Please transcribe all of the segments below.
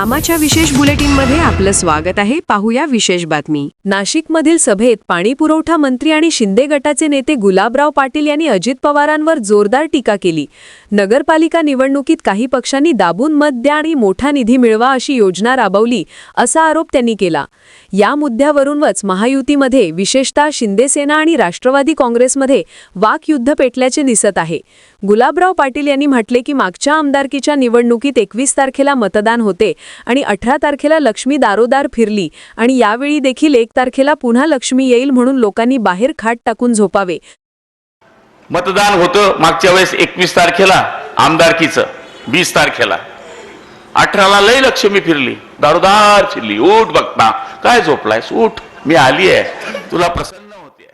आमाच्या विशेष बुलेटिनमध्ये आपलं स्वागत आहे. पाहूया विशेष बातमी. नाशिकमधील सभेत पाणी पुरवठा मंत्री आणि शिंदे गटाचे नेते गुलाबराव पाटील यांनी अजित पवारांवर जोरदार टीका केली. नगरपालिका निवडणुकीत काही पक्षांनी दाबून मत द्या आणि मोठा निधी मिळवा अशी योजना राबवली असा आरोप त्यांनी केला. या मुद्द्यावरूनच महायुतीमध्ये विशेषतः शिंदेसेना आणि राष्ट्रवादी काँग्रेसमध्ये वाकयुद्ध पेटल्याचे दिसत आहे. गुलाबराव पाटील यांनी म्हटले की मागच्या आमदारकीच्या निवडणुकीत एकवीस तारखेला मतदान होते आणि अठरा तारखेला लक्ष्मी दारोदार फिरली आणि यावेळी देखील एक तारखेला पुन्हा लक्ष्मी येईल म्हणून लोकांनी बाहेर खाट टाकून झोपावे. मतदान होतं मागच्या वेळेस एकवीस तारखेला आमदारकीचं वीस तारखेला. अठराला लय लक्ष्मी फिरली दारोदार फिरली उठ बघता काय झोपलायस? उठ मी आली आहे तुला प्रसन्न होते.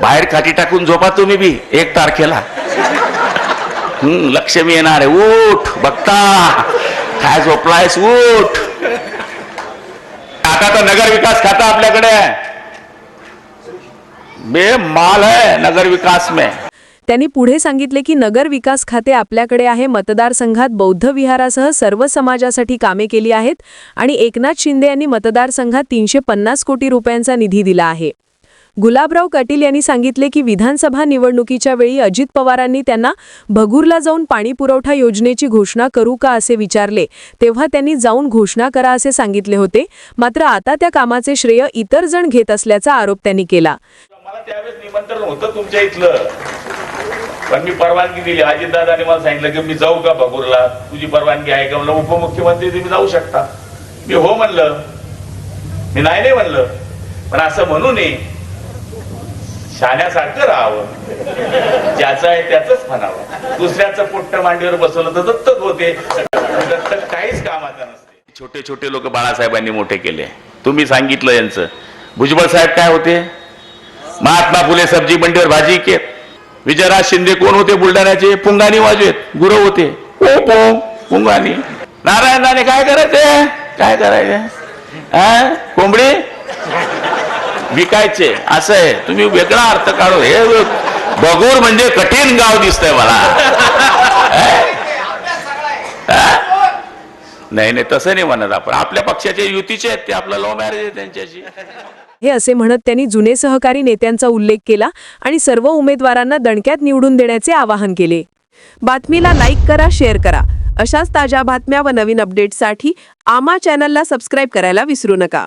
बाहेर खाटी टाकून झोपा तुम्ही बी एक तारखेला. हम्म लक्ष्मी येणार आहे उठ बघता. काय झोपलायस उठ आता तर नगर विकास खाता आपल्याकडे बेमाल है नगर विकास में. त्यांनी पुढे सांगितले की नगर विकास खाते आपल्याकडे आहे. मतदारसंघात बौद्ध विहारासह सर्व समाजासाठी कामे केली आहेत आणि एकनाथ शिंदे यांनी मतदारसंघात तीनशे पन्नास कोटी रुपयांचा निधी दिला आहे. गुलाबराव कटील यांनी सांगितले की विधानसभा निवडणुकीच्या वेळी अजित पवारांनी त्यांना भगूरला जाऊन पाणी पुरवठा योजनेची घोषणा करू का असे विचारले तेव्हा त्यांनी जाऊन घोषणा करा असे सांगितले होते. मात्र आता त्या कामाचे श्रेय इतर जण घेत असल्याचा आरोप त्यांनी केला. निमंत्रण होतं तुमच्या इथलं. पण मी परवानगी दिली. अजितदादाने मला सांगितलं की मी जाऊ का भगूरला? तुझी परवानगी आहे का? म्हणलं उपमुख्यमंत्री तुम्ही जाऊ शकता. मी हो म्हणलं. मी नाही नाही म्हणलं. पण असं म्हणू नये शाण्यासारखं राहावं. ज्याचं आहे त्याच म्हणावं. दुसऱ्याचं पोट्ट मांडीवर बसवलं तर दत्तक होते. दत्तक काहीच कामाचं नसते. छोटे छोटे लोक बाळासाहेबांनी मोठे केले. तुम्ही सांगितलं यांचं. भुजबळ साहेब काय होते? महात्मा फुले सब्जी मंडीवर भाजी के विजयराज शिंदे कोण होते बुलढाण्याचे? पुंगानी वाजवेत. गुरु होते. ओ पो पुंगानी. नारायण राणे काय करायचे? काय करायचे? कोंबडी? विकायचे. असं आहे. तुम्ही वेगळा अर्थ काढू हे बगूर म्हणजे कठीण गाव दिसतंय मला? नाही नाही तसं नाही म्हणत आपण. आपल्या पक्षाचे युतीचे आहेत ते आपलं लव्ह मॅरेज आहे त्यांच्याशी. हे असे म्हणत त्यांनी जुने सहकारी नेत्यांचा उल्लेख केला आणि सर्व उमेदवारांना दणक्यात निवडून देण्याचे आवाहन केले. बातमीला लाईक करा शेअर करा. अशाच ताज्या बातम्या व नवीन अपडेट्ससाठी आमा चॅनलला सबस्क्राईब करायला विसरू नका.